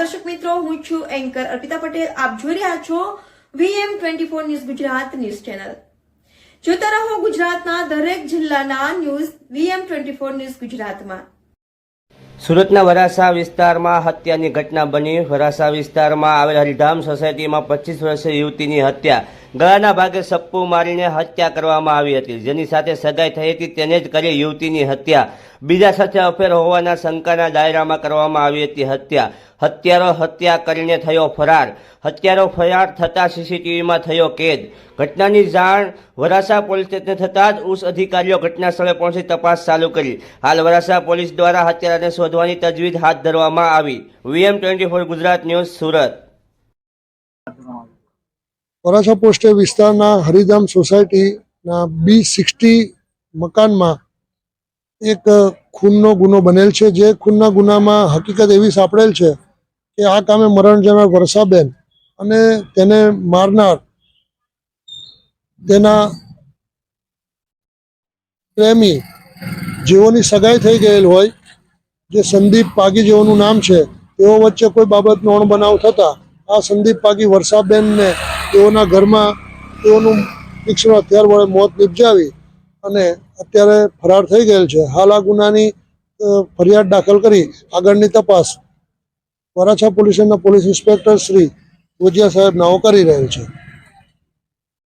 મિત્રો, હું છું એન્કર અર્પિતા પટેલ. આપ જોઈ રહ્યા છો VM twenty four news Gujarat news channel જોતા રહો ગુજરાતના દરેક જિલ્લાના news VM twenty four news ગુજરાતમાં. સુરતના વરાસા વિસ્તારમાં હત્યાની ઘટના બની. વરાસા વિસ્તારમાં આવેલ હરિધામ સોસાયટીમાં પચીસ વર્ષીય યુવતીની હત્યા. ગળાના ભાગે સપ્પુ મારીને હત્યા કરવામાં આવી હતી. જેની સાથે સગાઈ થઈ હતી તેને જ કરી યુવતીની હત્યા. બીજા સાથે અફેર હોવાના શંકાના દાયરામાં કરવામાં આવી હતી હત્યા. હત્યારો હત્યા કરીને થયો ફરાર. હત્યારો ફરાર થતા સીસીટીવીમાં થયો કેદ. ઘટનાની જાણ વરાસા પોલીસ સ્ટેશને થતાં જ ઉચ્ચ અધિકારીઓ ઘટના સ્થળે પહોંચી તપાસ ચાલુ કરી. હાલ વરાસા પોલીસ દ્વારા હત્યારાને શોધવાની તજવીજ હાથ ધરવામાં આવી. VM twenty four Gujarat news Surat. Varachha પોસ્ટે વિસ્તારના હરિધામ સોસાયટીના બી સિક્સટી મકાનમાં એક ખૂનનો ગુનો બનેલ છે. જે ખૂનના ગુનામાં હકીકત એવી સાંપડેલ છે કે આ કામે મરણ જનાર વર્ષાબેન અને તેને મારનાર તેના પ્રેમી જેઓની સગાઈ થઈ ગયેલ હોય, જે સંદીપ પાગી જેઓનું નામ છે, તેઓ વચ્ચે કોઈ બાબતનો અણબનાવ થતા આ સંદીપ પાગી વર્ષાબેનને તેઓના ઘરમાં તેઓનું તીક્ષ્ણ હથિયાર વડે મોત નિપજાવી અને અત્યારે ફરાર થઈ ગયેલ છે. હાલ આ ગુનાની ફરિયાદ દાખલ કરી આગળની તપાસ વરાછા પોલીસના પોલીસ ઇન્સ્પેક્ટર શ્રી ગોજિયા સાહેબ નાઓ કરી રહેલ છે.